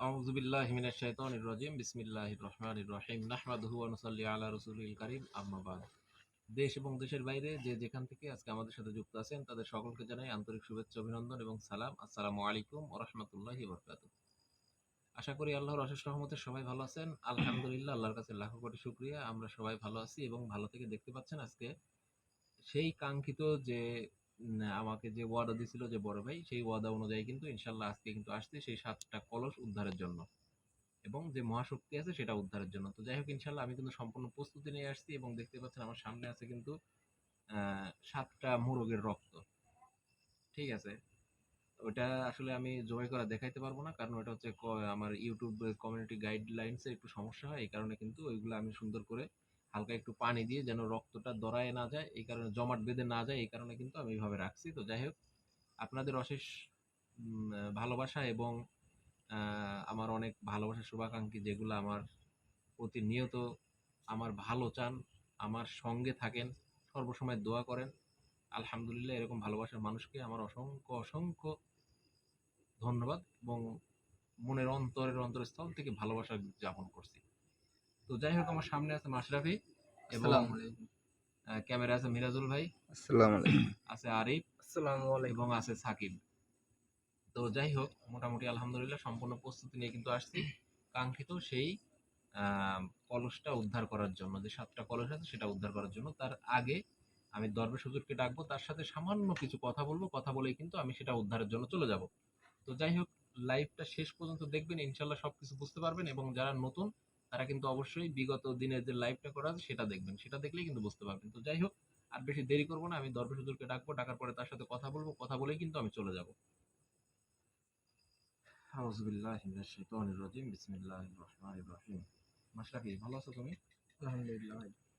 أعوذ بالله من الشيطان الرجيم بسم الله الرحمن الرحيم نحمده ونصلي على رسوله الكريم أما بعد দেশ এবং দেশের বাইরে যে যেখান থেকে আজকে আমাদের সাথে যুক্ত আছেন তাদের সকলকে জানাই আন্তরিক শুভেচ্ছা অভিনন্দন এবং সালাম আসসালামু আলাইকুম ওয়া রাহমাতুল্লাহি ওয়া বারাকাতুহু আশা করি আল্লাহর অশেষ রহমতে সবাই ভালো আছেন আলহামদুলিল্লাহ আল্লাহর কাছে লাখো কোটি শুকরিয়া আমরা সবাই ভালো আছি এবং ভালো থেকে দেখতে পাচ্ছেন আজকে সেই কাঙ্ক্ষিত যে উম, আমাকে যে ওয়াদা দিছিল যে বড় ভাই, সেই ওয়াদা অনুযায়ী কিন্তু ইনশাল্লাহ আজকে কিন্তু আসছে সেই সাতটা কলস উদ্ধারের জন্য। এবং যে মহাশক্তি আছে সেটা উদ্ধারের জন্য। তো যাই হোক, ইনশাল্লাহ আমি কিন্তু সম্পূর্ণ প্রস্তুতি নিয়ে আসছি এবং দেখতে পাচ্ছেন আমার সামনে আছে কিন্তু সাতটা মোরগের রক্ত। ঠিক আছে? ওটা আসলে আমি জবাই করা দেখাইতে পারব না, কারণ ওটা হচ্ছে আমার ইউটিউব কমিউনিটি গাইডলাইন্সে একটু সমস্যা হয়, এই কারণে কিন্তু ওইগুলো আমি সুন্দর করে হালকা একটু পানি দিয়ে যেন রক্তটা দড়ায় না যায়, এই কারণে জমাট বেঁধে না যায়, এই কারণে কিন্তু আমি এইভাবে রাখছি। তো যাই হোক, আপনাদের অশেষ ভালোবাসা এবং আমার অনেক ভালোবাসা, শুভাকাঙ্ক্ষী যেগুলো আমার প্রতিনিয়ত আমার ভালো চান, আমার সঙ্গে থাকেন, সর্বসময় দোয়া করেন। আলহামদুলিল্লাহ, এরকম ভালোবাসার মানুষকে আমার অসংখ্য অসংখ্য ধন্যবাদ এবং মনের অন্তরের অন্তরস্থল থেকে ভালোবাসা জ্ঞাপন করছি। তো যাই হোক আমার সামনে আছে মাশরাফি এবং আসসালামু আলাইকুম। আহ, ক্যামেরা আছে মিরাজুল ভাই আসসালামু আলাইকুম। আছে আরিফ আসসালামু আলাইকুম। এবং আছে সাকিব। তো যাই হোক মোটামুটি আলহামদুলিল্লাহ সম্পূর্ণ প্রস্তুতি নিয়ে কিন্তু আসছি। কাঙ্ক্ষিত সেই কলসটা উদ্ধার করার জন্য যে সাতটা কলস আছে সেটা উদ্ধার করার জন্য। তার আগে আমি দরবেশ হুজুরকে ডাকবো তার সাথে সামান্য কিছু কথা বলব। কথা বলেই কিন্তু আমি সেটা উদ্ধারের জন্য চলে যাব। তো যাই হোক লাইভটা শেষ পর্যন্ত দেখবেন ইনশাল্লাহ সবকিছু বুঝতে পারবেন এবং যারা নতুন তারা কিন্তু অবশ্যই বিগত দিনের যে লাইভটা করা আছে সেটা দেখবেন। সেটা দেখলেই কিন্তু বুঝতে পারবেন। তো যাই হোক আর বেশি দেরি করব না আমি দরবেশ হুজুরকে ডাকবো ডাকার পরে তার সাথে কথা বলব কথা বলেই কিন্তু আমি চলে যাব। আউযু মিনাশ শাইতানির রাজিম বিসমিল্লাহির রহমানির রহিম। মাশরাফি ভালো আছো তুমি? আলহামদুলিল্লাহ।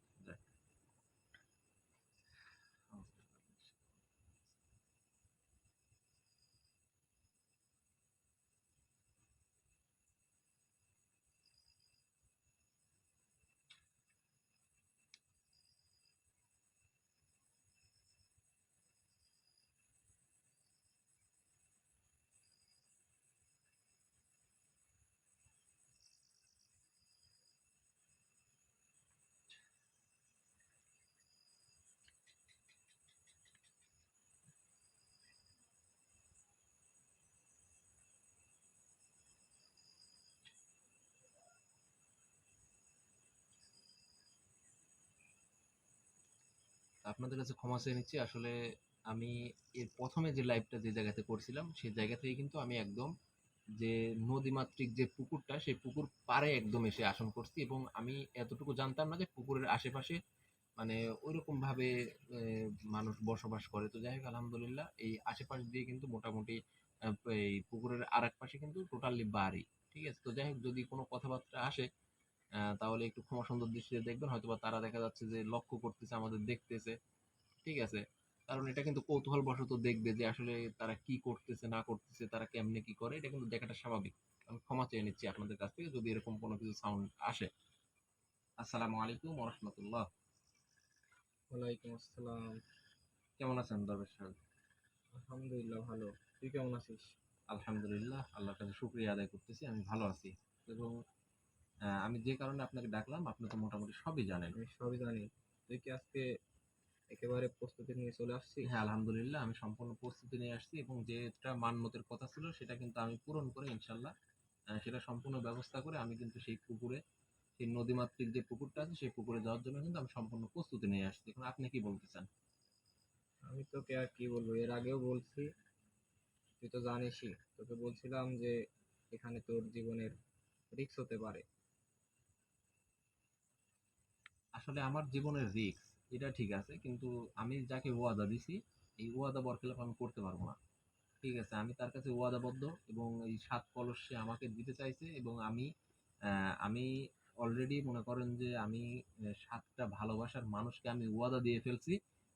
আপনাদের কাছে ক্ষমা চেয়ে নিচ্ছি। আসলে আমি এর প্রথমে যে লাইভটা যে জায়গাতে করছিলাম সেই জায়গা থেকে কিন্তু আমি একদম যে নদীমাতৃক যে পুকুরটা সেই পুকুর পারে একদম এসে আসন করছি এবং আমি এতটুকু জানতাম না যে পুকুরের আশেপাশে মানে ওইরকম ভাবে আহ, মানুষ বসবাস করে। তো যাই হোক আলহামদুলিল্লাহ এই আশেপাশ দিয়ে কিন্তু মোটামুটি এই পুকুরের আর এক পাশে কিন্তু টোটালি বাড়ি ঠিক আছে? তো যাই হোক যদি কোনো কথাবার্তা আসে তাহলে একটু ক্ষমা সুন্দর দৃষ্টিতে দেখবেন। হয়তোবা তারা দেখা যাচ্ছে যে লক্ষ্য করতেছে আমাদের দেখতেছে। ঠিক আছে? কারণ এটা কিন্তু কৌতূহল বশত দেখবে যে আসলে তারা কি করতেছে না করতেছে তারা কেমনে কি করে এটা কিন্তু দেখাটা স্বাভাবিক। আমি ক্ষমা চেয়ে নিচ্ছি আপনাদের কাছ থেকে যদি এরকম কোনো কিছু সাউন্ড আসে। আসসালামু আলাইকুম রহমতুল্লাহ। ওয়ালাইকুম আসসালাম। কেমন আছেন দরবেশ সাহেব? আলহামদুলিল্লাহ ভালো। তুই কেমন আছিস? আলহামদুলিল্লাহ আল্লাহর কাছে শুক্রিয়া আদায় করতেছি আমি ভালো আছি। এবং আমি যে কারণে আপনাকে ডাকলাম আপনি তো মোটামুটি সবই জানেন। আমি সবই জানি। তুই কি আজকে একেবারে প্রস্তুতি নিয়ে চলে আসছি হ্যাঁ আলহামদুলিল্লাহ আমি সম্পূর্ণ প্রস্তুতি নিয়ে আসছি এবং যেটা মান্যতের কথা ছিল সেটা কিন্তু আমি পূরণ করে ইনশাল্লাহ সেটা সম্পূর্ণ ব্যবস্থা করে আমি কিন্তু সেই পুকুরে সেই নদীমাতৃক যে পুকুরটা আছে সেই পুকুরে যাওয়ার জন্য কিন্তু আমি সম্পূর্ণ প্রস্তুতি নিয়ে আসছি। এখন আপনি কি বলতে চান? আমি তোকে আর কি বলব? এর আগেও বলছি তুই তো জানিসই তোকে বলছিলাম যে এখানে তোর জীবনের রিস্ক হতে পারে। আসলে আমার জীবনের রিস্ক এটা ঠিক আছে। কিন্তু আমি যাকে ওয়াদা দিছি, এই ওয়াদা বরখেলাপ আমি করতে পারব না। ঠিক আছে, আমি তার কাছে ওয়াদাবদ্ধ এবং এই সাত কলস সে আমাকে দিতে চাইছে এবং আমি আমি অলরেডি মনে করেন যে আমি সাতটা ভালোবাসার মানুষকে আমি ওয়াদা দিয়ে ফেলছি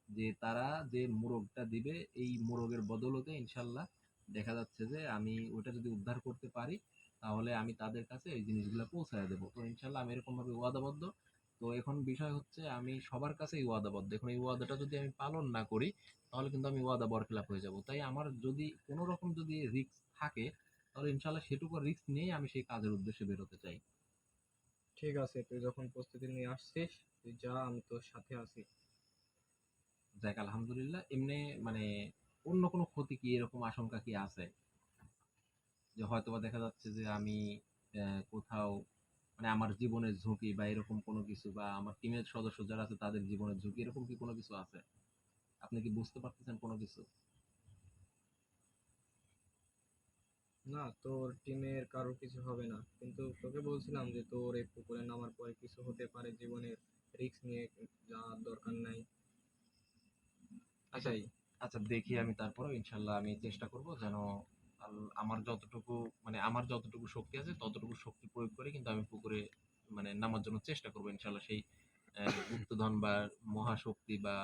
যে তারা যে মোরগটা দিবে, এই মোরগের বদলতে ইনশাল্লাহ দেখা যাচ্ছে যে আমি ওটা যদি উদ্ধার করতে পারি, তাহলে আমি তাদের কাছে এই জিনিসগুলো পৌঁছায় দেবো। তো ইনশাল্লাহ আমি এরকম ভাবে ওয়াদাবদ্ধ। তো এখন বিষয় হচ্ছে আমি সবার কাছেই ওয়াদাবদ্ধ। এখন এই ওয়াদাটা যদি আমি পালন না করি তাহলে কিন্তু আমি ওয়াদা বরখেলাপ হয়ে যাব। তাই আমার যদি কোনো রকম যদি রিস্ক থাকে তাহলে ইনশাল্লাহ সেটুকু রিস্ক নিয়েই আমি সেই কাজের উদ্দেশ্যে বেরোতে চাই। ঠিক আছে তুই যখন প্রস্তুতি নিয়ে আসছিস তুই যা আমি তোর সাথে আছি। যাক আলহামদুলিল্লাহ। এমনি মানে অন্য কোনো ক্ষতি কি এরকম আশঙ্কা কি আছে? যে হয়তোবা দেখা যাচ্ছে যে আমি আহ, কোথাও মানে আমার জীবনের ঝুঁকি বা এরকম কোনো কিছু বা আমার টিমের সদস্য যারা আছে তাদের জীবনের ঝুঁকি এরকম কি কোনো কিছু আছে? আপনি কি বুঝতে পারতেছেন কোনো কিছু? না তোর টিমের কারও কিছু হবে না। কিন্তু তোকে বলছিলাম যে তোর এই পুকুরে নামার পরে কিছু হতে পারে জীবনের রিস্ক নিয়ে যাওয়ার দরকার নাই। আচ্ছা আচ্ছা দেখি আমি তারপরে ইনশাল্লাহ আমি চেষ্টা করব যেন আমার যতটুকু মানে আমার যতটুকু শক্তি আছে, ততটুকু শক্তি প্রয়োগ করে কিন্তু আমি পুকুরে মানে নামার জন্য চেষ্টা করব ইনশাল্লাহ সেই গুপ্তধন বা মহাশক্তি বা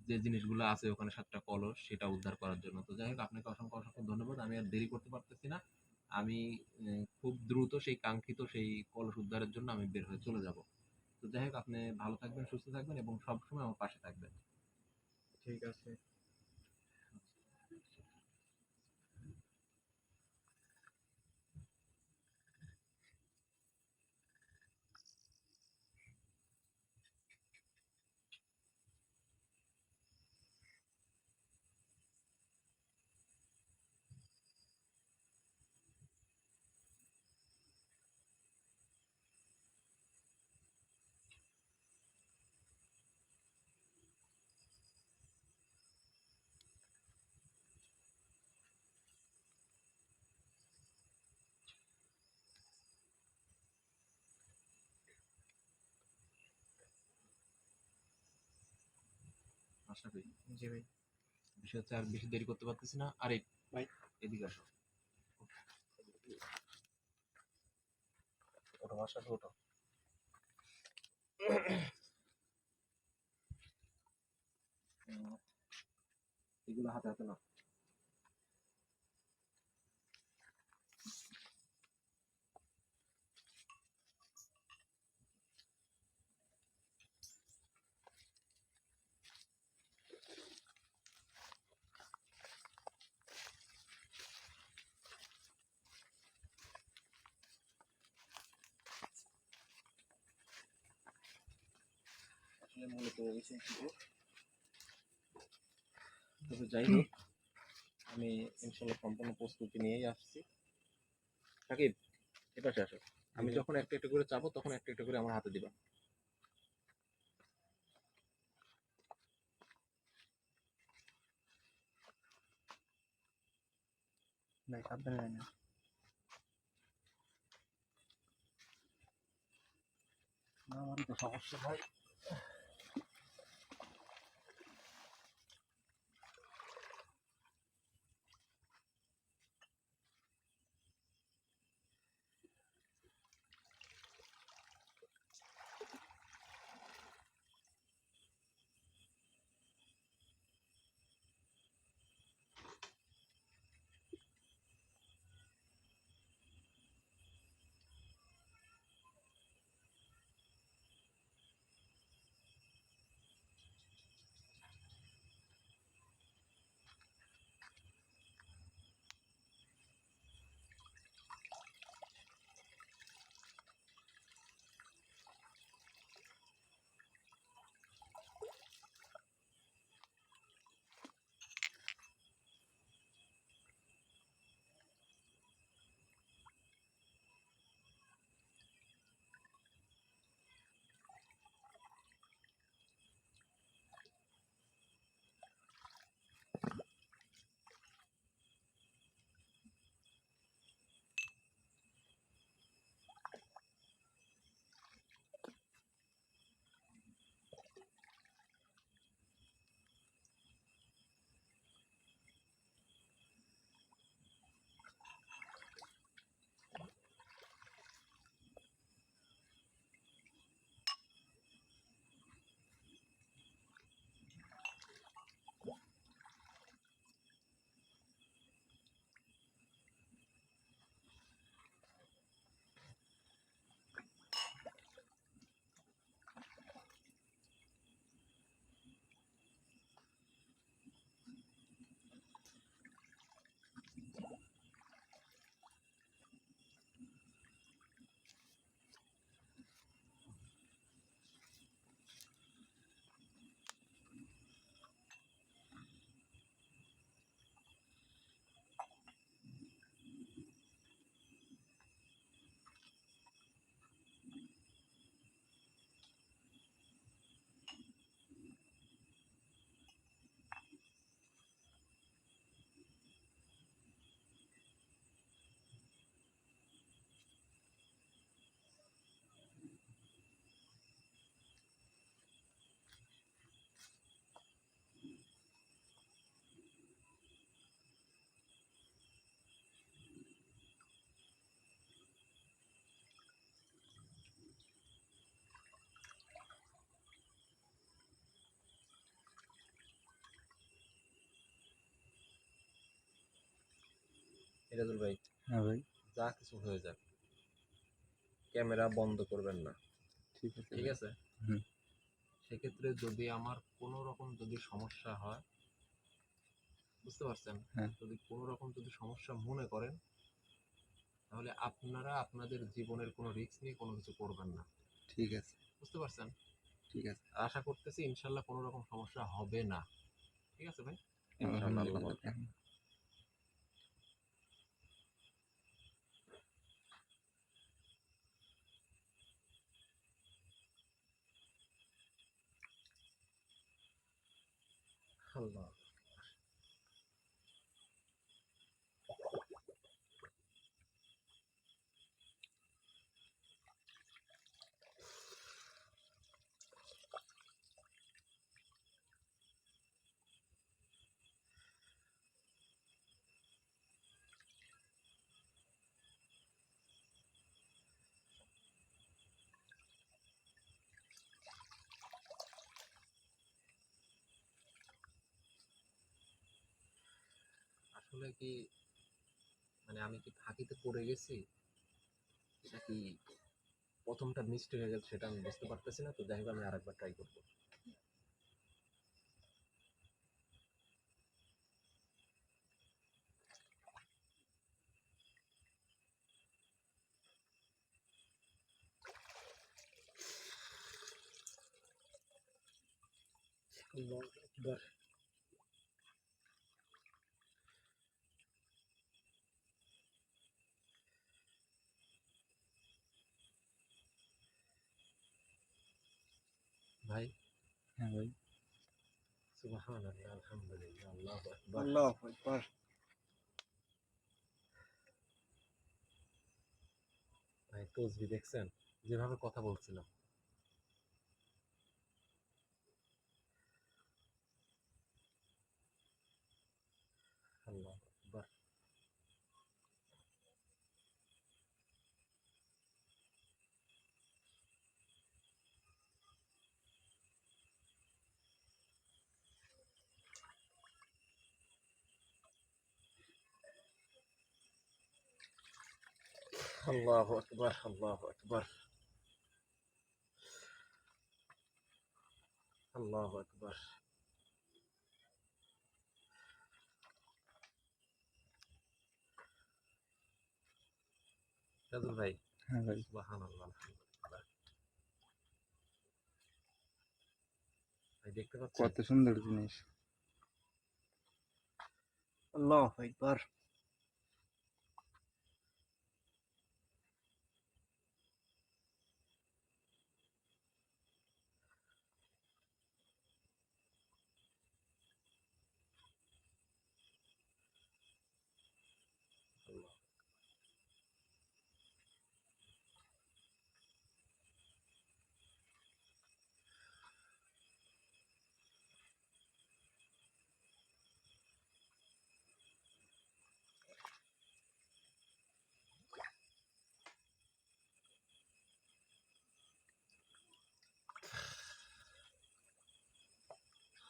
যে জিনিসগুলো আছে ওখানে সাতটা কলস, সেটা উদ্ধার করার জন্য। তো যাই হোক, আপনাকে অসংখ্য অসংখ্য ধন্যবাদ। আমি আর দেরি করতে পারতেছি না। আমি খুব দ্রুত সেই কাঙ্ক্ষিত সেই কলস উদ্ধারের জন্য আমি বের হয়ে চলে যাব। তো যাই হোক, আপনি ভালো থাকবেন, সুস্থ থাকবেন এবং সবসময় আমার পাশে থাকবেন। ঠিক আছে। আশরাফি জি ভাই। বিষয় হচ্ছে আর বেশি দেরি করতে পারতেছি না। আরে ভাই। এদিকে আসো। ওটা বাসা ওটা এগুলো হাতে হাতে না আসলে মূলত ওইসব কিছু তবে যাই হোক আমি ইনশাল্লাহ সম্পূর্ণ প্রস্তুতি নিয়েই আসছি। সাকিব এপাশে আসো। আমি যখন একটা একটা করে চাপো তখন একটা একটা করে আমার হাতে দিবা। ভাই সাবধানে না। আমারই তো সমস্যা ভাই। সিরাজুল ভাই। হ্যাঁ ভাই। যা কিছু হয়ে যাক। ক্যামেরা বন্ধ করবেন না। ঠিক আছে ঠিক আছে। সেক্ষেত্রে যদি আমার কোনো রকম যদি সমস্যা হয় বুঝতে পারছেন? হ্যাঁ। যদি কোনো রকম যদি সমস্যা মনে করেন তাহলে আপনারা আপনাদের জীবনের কোনো রিস্ক নিয়ে কোনো কিছু করবেন না। ঠিক আছে। বুঝতে পারছেন? ঠিক আছে। আশা করতেছি ইনশাল্লাহ কোনো রকম সমস্যা হবে না। ঠিক আছে ভাই? ইনশাল্লাহ আল্লাহ আসলে কি মানে আমি কি ফাঁকিতে পড়ে গেছি? নাকি প্রথমটা মিস্টেক হয়ে গেছে সেটা আমি বুঝতে পারতেছি না, তো যাই হোক আমি আরেকবার ট্রাই করব। আল্লাহু আকবার। ভাই হ্যাঁ ভাই সুবহানাল্লাহ আলহামদুলিল্লাহ আল্লাহু আকবার আল্লাহ আকবার ভাই তসবি দেখছেন? যেভাবে কথা বলছিলাম। আল্লাহু আকবার আল্লাহু আকবার আল্লাহু আকবার রাজুল ভাই হ্যাঁ ভাই সুবহানাল্লাহ আলহামদুলিল্লাহ ভাই দেখতে পাচ্ছেন কত সুন্দর জিনিস আল্লাহ একবার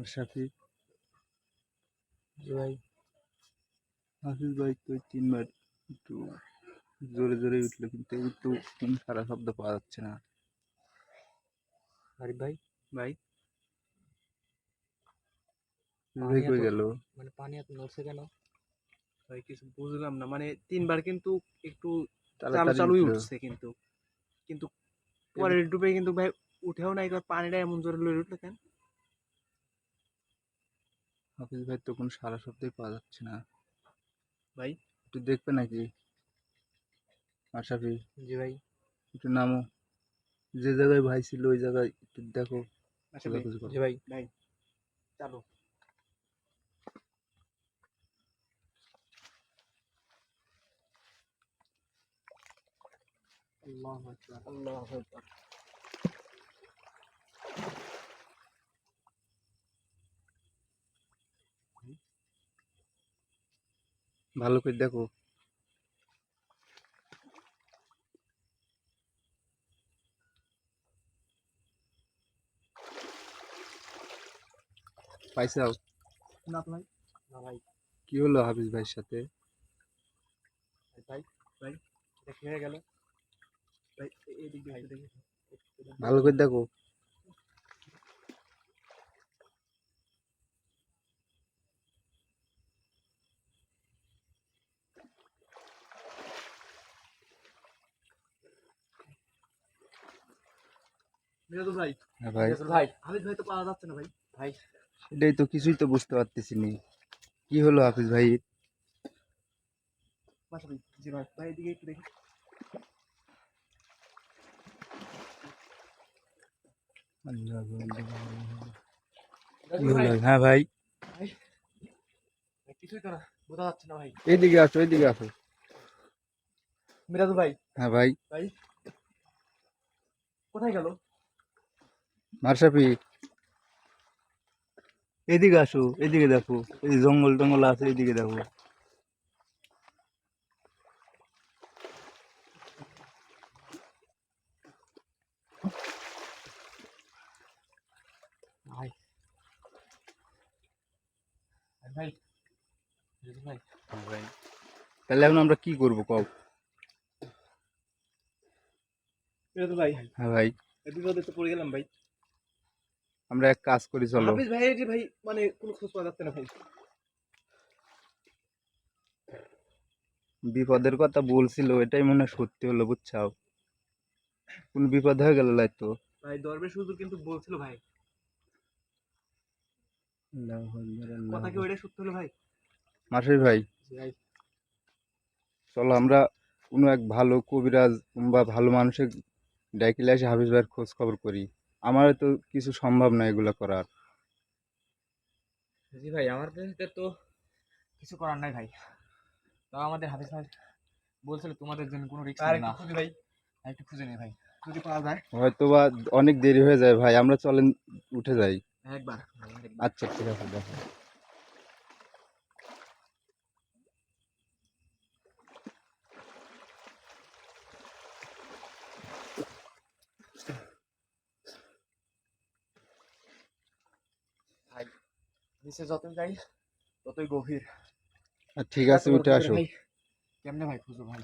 আমার ভাই হাফিজ ভাই তো তিনবার একটু জোরে জোরে উঠল কিন্তু তো কোনো সারা শব্দ পাওয়া যাচ্ছে না। আরিফ ভাই ভাই? ভাই কই গেল? মানে পানি এত নড়ছে কেন? ভাই কিছু বুঝলাম না মানে তিনবার কিন্তু একটু চালু চালুই উঠছে কিন্তু। কিন্তু পরের ডুবে কিন্তু ভাই উঠেও না একবার পানিটা এমন জোরে লড়ে উঠল কেন? হাফিজ ভাই তো কোনো সারা শব্দই পাওয়া যাচ্ছে না। ভাই? একটু দেখবে নাকি? আশাফি জি ভাই। একটু নামো। যে জায়গায় ভাই ছিল ওই জায়গায় একটু দেখো। আচ্ছা ভাই জি ভাই ভাই চালু। আল্লাহু আকবার। আল্লাহু ভালো করে দেখো। পাইছাও? না তো ভাই। না ভাই। কি হলো হাফিজ ভাইয়ের সাথে? ভাই ভাই এটা কি হয়ে গেল? ভাই এদিক ভালো করে দেখো। মিরাজুল ভাই। হ্যাঁ ভাই। ভাই হাবিব ভাই তো পাওয়া যাচ্ছে না ভাই। ভাই। এটাই তো কিছুই তো বুঝতে পারতেছি নি। কি হলো হাফিজ ভাই? জি ভাই ভাই এদিকে একটু দেখি। হ্যাঁ ভাই। ভাই, কিছুই তো না বোঝা যাচ্ছে না ভাই। এইদিকে আসো এইদিকে আসো। মিরাজুল ভাই। হ্যাঁ ভাই। ভাই কোথায় গেল? মারসাফি এদিকে আসো এদিকে দেখো। এই জঙ্গল টঙ্গল আছে এদিকে দেখো। তাহলে এখন আমরা কি করব মিরাজুল ভাই। হ্যাঁ ভাই। তো পড়ে গেলাম ভাই। আমরা এক কাজ করি চলো। হাফিজ ভাই যে ভাই মানে কোনো খোঁজ পাওয়া যাচ্ছে না ভাই। বিপদের কথা বলছিল এটাই মনে হয় সত্যি হলো বুঝছাও। কোন বিপদ হয়ে গেল তো? ভাই দরবেশ হুজুর কিন্তু বলছিল ভাই। কথা কি ওইটাই সত্য হলো ভাই? মাসুর ভাই ভাই। চলো আমরা কোনো এক ভালো কবিরাজ কিংবা ভালো মানুষের ডাকিলে এসে হাফিজ ভাইয়ের খোঁজ খবর করি। আমার তো কিছু সম্ভব না এগুলো করার। জি ভাই আমার কাছে তো কিছু করার নাই ভাই। তাও আমাদের হাফিজ ভাই বলছিল তোমাদের জন্য কোনো রিস্ক না। খুঁজে খুঁজি ভাই। একটু খুঁজে নেই ভাই। যদি পাওয়া যায়। হয়তো বা অনেক দেরি হয়ে যায় ভাই আমরা চলেন উঠে যাই। একবার। আচ্ছা ঠিক আছে দেখো ভাই নিচে যতই যাই ততই গভীর। ঠিক আছে উঠে আসো। কেমনে ভাই খুঁজো ভাই?